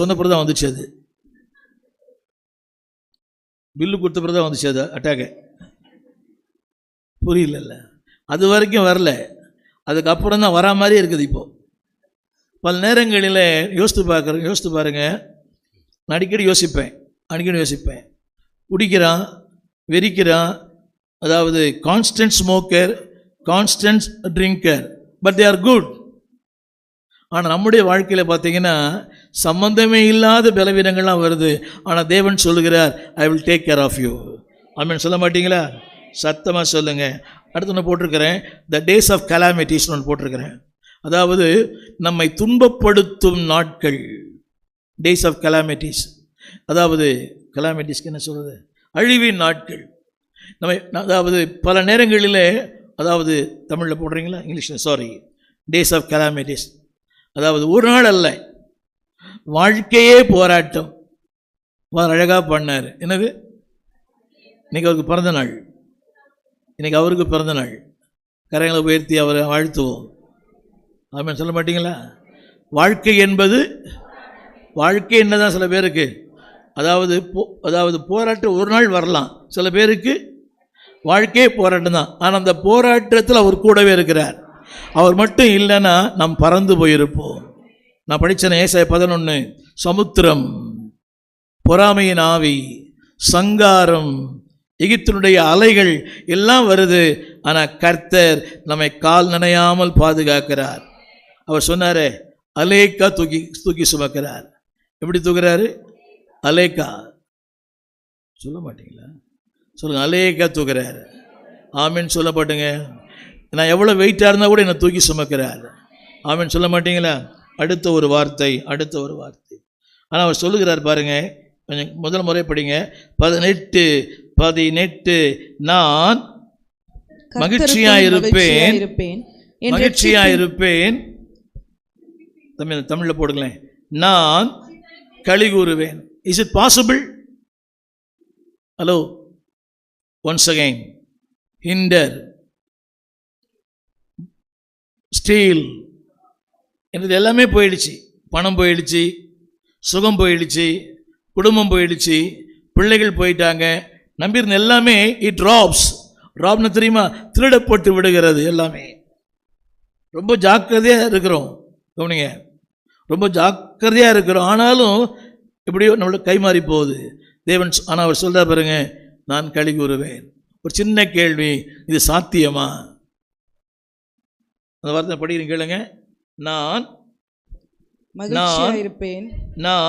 சொன்ன பிறகு தான் வந்துச்சு அது. பில்லு கொடுத்த பிறகு தான் வந்துச்சு அது அட்டாக்கு புரியலல்ல. அது வரைக்கும் வரல. அதுக்கப்புறம் தான் வரா மாதிரி இருக்குது இப்போ. பல நேரங்களில் யோசித்து பார்க்குறேன் யோசித்து பாருங்க. நான் அடிக்கடி யோசிப்பேன். அடிக்கடி யோசிப்பேன். குடிக்கிறான் வெறிக்கிறான். அதாவது constant smoker constant drinker but they are good ஆனால் நம்முடைய வாழ்க்கையில் பார்த்தீங்கன்னா சம்பந்தமே இல்லாத பலவீனங்கள்லாம் வருது. ஆனால் தேவன் சொல்லுகிறார் I will take care of you ஆமென். சொல்ல மாட்டீங்களா? சத்தமாக சொல்லுங்கள் அடுத்து ஒன்று போட்டிருக்கிறேன். த டேஸ் ஆஃப் கலாமிட்டிஸ்னு ஒன்று போட்டிருக்கிறேன். அதாவது நம்மை துன்பப்படுத்தும் நாட்கள். டேஸ் ஆஃப் கலாமிட்டிஸ் அதாவது கலாமிட்டிஸ்க்கு என்ன சொல்கிறது அழிவின் நாட்கள். நம்ம அதாவது பல நேரங்களிலே அதாவது தமிழில் போடுறீங்களா? இங்கிலீஷில் சாரி டேஸ் ஆஃப் கலாமிட்டிஸ் அதாவது ஒரு நாள் அல்ல. வாழ்க்கையே போராட்டம். அவர் அழகாக பண்ணார். என்னது? இன்னைக்கு அவருக்கு பிறந்த நாள். இன்றைக்கி அவருக்கு பிறந்த நாள். கரைகளை உயர்த்தி அவரை வாழ்த்துவோம். ஆமாம் சொல்ல மாட்டிங்களா? வாழ்க்கை என்பது வாழ்க்கை என்னதான் சில பேருக்கு. அதாவது போ அதாவது போராட்டம் ஒரு நாள் வரலாம். சில பேருக்கு வாழ்க்கையே போராட்டம் தான் ஆனால் அந்த போராட்டத்தில் அவர் கூடவே இருக்கிறார். அவர் மட்டும் இல்லைன்னா நாம் பறந்து போயிருப்போம். நான் படித்தேன் ஏசாய பதினொன்று சமுத்திரம் பொறாமையின் ஆவி சங்காரம் எகிப்தினுடைய அலைகள் எல்லாம் வருது. ஆனால் கர்த்தர் நம்மை கால் நனையாமல் பாதுகாக்கிறார். அவர் சொன்னாரே அலேக்கா தூக்கி தூக்கி சுமக்கிறார். எப்படி தூக்குறாரு? அலேக்கா. சொல்ல மாட்டீங்களா? சொல்லுங்க அலேக்கா தூக்குறாரு. ஆமீன் சொல்லப்பட்டுங்க. நான் எவ்வளோ வெயிட்டாக இருந்தால் கூட என்னை தூக்கி சுமக்கிறார். ஆமீன். சொல்ல மாட்டீங்களா? அடுத்த ஒரு வார்த்தை அடுத்த ஒரு வார்த்தை. ஆனால் அவர் சொல்லுகிறார் பாருங்க கொஞ்சம் முதல் முறை படிங்க. பதினெட்டு பதினெட்டு நான் கர்த்தருக்குள் மகிழ்ச்சியா இருப்பேன். இருப்பேன். என் மகிழ்ச்சியா இருப்பேன். தமிழ் தமிழில் போடுங்களேன். நான் களி கூறுவேன். Is it possible hello once again hinder steel. எனது எல்லாமே போயிடுச்சு. பணம் போயிடுச்சு சுகம் போயிடுச்சு குடும்பம் போயிடுச்சு பிள்ளைகள் போயிட்டாங்க. நம்பியிருந்த எல்லாமே இட் ட்ராப்ஸ் ட்ராப்னு தெரியுமா? திருடப்பட்டு விடுகிறது எல்லாமே. ரொம்ப ஜாக்கிரதையாக இருக்கிறோம். கவனிங்க. ரொம்ப ஜாக்கிரதையாக இருக்கிறோம். ஆனாலும் எப்படியோ நம்மளோட கை மாறி போகுது. தேவன் ஆனால் அவர் சொல்கிறா பாருங்க நான் கழி கூறுவேன் ஒரு சின்ன கேள்வி இது சாத்தியமா? அந்த வார்த்தை படிக்கிறீங்க கேளுங்க. நான் மகிழ்ச்சியா நான் இருப்பேன் நான்